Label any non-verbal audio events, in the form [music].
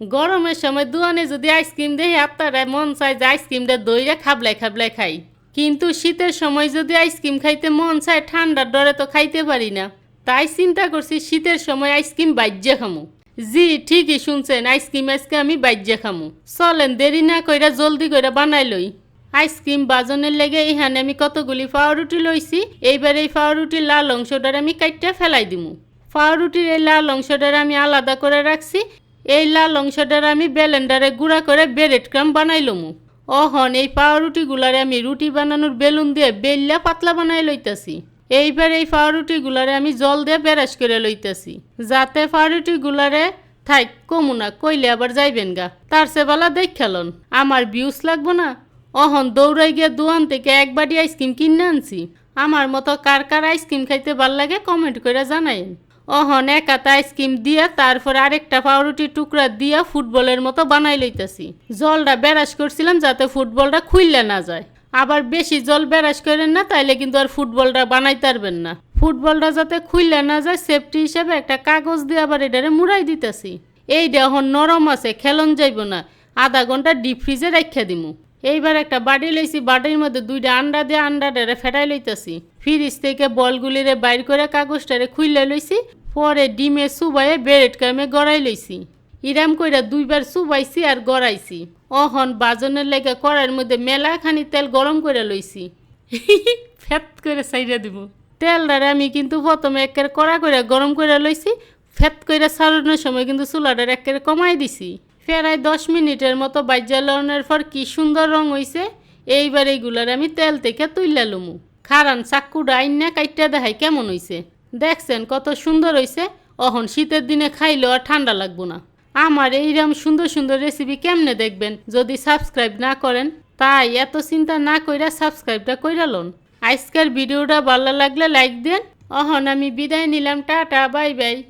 গরমের সময় দোয়ানে যদি আইসক্রিম দেয়, আপনারা মন চায় যে আইসক্রিমটা দইরা খাবলাই খাবলাই খাই। কিন্তু শীতের সময় যদি আইসক্রিম খাইতে মন চায়, ঠান্ডার ডরে তো খাইতে পারি না। তাই চিন্তা করছি শীতের সময় আইসক্রিম বাইজ্যা খামু। জি, ঠিকই শুনছেন, আইসক্রিম আজকে আমি বাইজ্যা খামু। চলেন, দেরি না কইরা জলদি কইরা বানাই লই। আইসক্রিম বাজনের লেগে এখানে আমি কতগুলি পাউরুটি লইছি, এইবার এই পাউরুটির লাল অংশটার আমি কাইটটা ফেলাই দিমু। পাউরুটির এই লাল অংশটার আমি আলাদা করে রাখছি এই লাল অংশটার আমি ব্লেন্ডারে গুঁড়া করে ব্রেড ক্রাম বানাইলমু। অহন এই পাউরুটিগুলারে আমি রুটি বানানোর বেলুন দিয়ে বেল্লা পাতলা বানাই লইতাছি। এইবার এই পাউরুটিগুলারে আমি জল দিয়ে বেরাস করে লইতাছি, যাতে পাউরুটিগুলারে থাক কমুনা কইলে আবার যাইবেন গা। তার সে বেলা দেখ খেলন আমার বিউস লাগবো না। অহন দৌড়াই গিয়ে দোয়ান থেকে এক বাটি আইসক্রিম কিনে আনছি। আমার মতো কার কার আইসক্রিম খাইতে ভালো লাগে কমেন্ট করে জানাইন। অহন এক আইসক্রিম দিয়া তারপর আরেকটা পাউরুটি টুকরা দিয়া ফুটবলের মতো বানাই লইতাছি। জলটা বেরাস করছিলাম যাতে ফুটবলটা খুললে না যায়। আবার বেশি জল বেরাস করেন না, তাইলে কিন্তু আর ফুটবলটা বানাইতে পারবেন না। ফুটবলটা যাতে খুললে না যায়, সেফটি হিসেবে একটা কাগজ দিয়ে আবার এটারে মুড়াই দিতেছি। এইটা এখন নরম আছে, খেলন যাইব না। আধা ঘণ্টা ডিপ ফ্রিজে রাখা দিমু। এইবার একটা বাড়ি লইছি বাড়ির মধ্যে দুইটা আন্ডা দিয়ে আন্ডাটারে ফেটাই লইতাছি। ফ্রিজ থেকে বলগুলিরে বাইর করে কাগজটারে খুইলে লইছি। পরে ডিমে সুবাইয়ে ব্রেড কামে গড়াই লইছি। ইরাম কইরা দুইবার সুবাইছি আর গড়াইছি। অহন বাজনের লেগে কড়াইয়ের মধ্যে মেলা খানি তেল গরম করে লইছি। [laughs] ফ্যাত করে সাইডা দিব। তেলটারে আমি কিন্তু প্রথমে একের কড়া করে গরম করে লইছি, ফ্যাত করে সারানোর সময় কিন্তু চুলাটার একের কমাই দিছি। প্রায় দশ মিনিটের মতো বাজ্যা লওয়ানোর পর কি সুন্দর রং হইছে, এইবার এইগুলার আমি তেল থেকে তুইলা লমু। খারান চাক্কুটা আইন না কাইটটা দেখাই কেমন হইছে। দেখছেন কত সুন্দর হয়েছে অহন শীতের দিনে খাইলেও আর ঠান্ডা লাগবো না। আমার এইরকম সুন্দর সুন্দর রেসিপি কেমনে দেখবেন? যদি সাবস্ক্রাইব না করেন, তাই এত চিন্তা না কইরা সাবস্ক্রাইবটা কইরা লন। আজকের ভিডিওটা ভালো লাগলে লাইক দেন। অহন আমি বিদায় নিলাম, টাটা, বাই বাই।